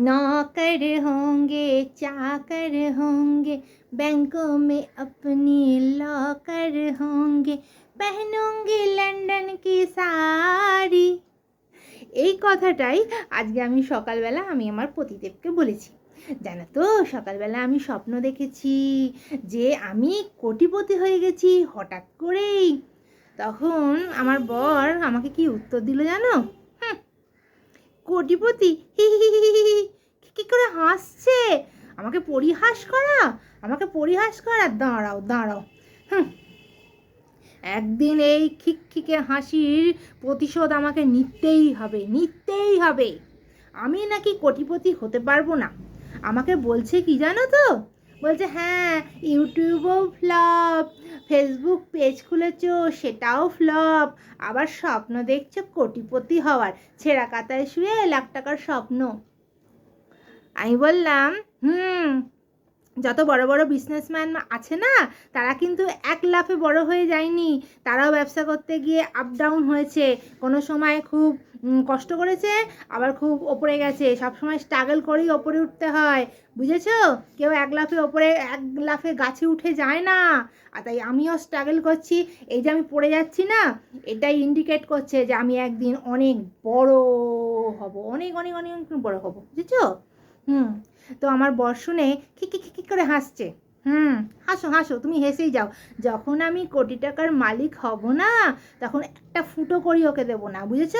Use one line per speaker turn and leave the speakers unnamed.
नौकर होंगे चाकर होंगे बैंकों में अपनी लॉकर होंगे पहनूंगी লন্ডন কি শাড়ি এই কথাটাই আজকে আমি সকালবেলা আমি আমার পতিদেবকে বলেছি জানো তো সকালবেলা আমি স্বপ্ন দেখেছি যে আমি কোটিপতি হয়ে গেছি হঠাৎ করেই তখন আমার বর আমাকে কি উত্তর দিল জানো হুম, কোটিপতি? হি। কি করে হাসছে? আমাকে পরিহাস করা? আমাকে পরিহাস করা? দাঁড়াও দাঁড়াও। হুম। একদিন এই খিকখিকে হাসির প্রতিশোধ আমাকে নিতেই হবে নিতেই হবে। আমি নাকি কোটিপতি হতে পারব না। আমাকে বলছে কি জানো তো? বলছে হ্যাঁ ইউটিউবও ফ্লপ ফেসবুক পেজ খুলেছ, সেটাও ফ্লপ আবার স্বপ্ন দেখছ, কোটিপতি হওয়ার। ছেঁড়া কাতায় শুয়ে লাখ টাকার স্বপ্ন। আমি বললাম, হুম যত বড় বড় বিজনেসম্যান আছে না, তারা কিন্তু এক লাফে বড় হয়ে যায়নি। তারাও ব্যবসা করতে গিয়ে আপ ডাউন হয়েছে। কোনো সময় খুব কষ্ট করেছে, আবার খুব ওপরে গেছে। সব সময় স্ট্রাগল করেই ওপরে উঠতে হয়। বুঝেছ? কেউ এক লাফে ওপরে, এক লাফে গাছে উঠে যায় না। আর তাই আমিও স্ট্রাগল করছি। এই যে আমি পড়ে যাচ্ছি না, এটাই ইন্ডিকেট করছে যে আমি একদিন অনেক বড় হব। অনেক অনেক অনেক অনেক বড় হব। বুঝেছ? হুম, তো আমার বর শুনে খিকি খিকি করে হাসছে। হুম, হাসো হাসো, তুমি হেসেই যাও। যখন আমি কোটি টাকার মালিক হব না, তখন একটা ফুটো করি ওকে দেবো না, বুঝেছ?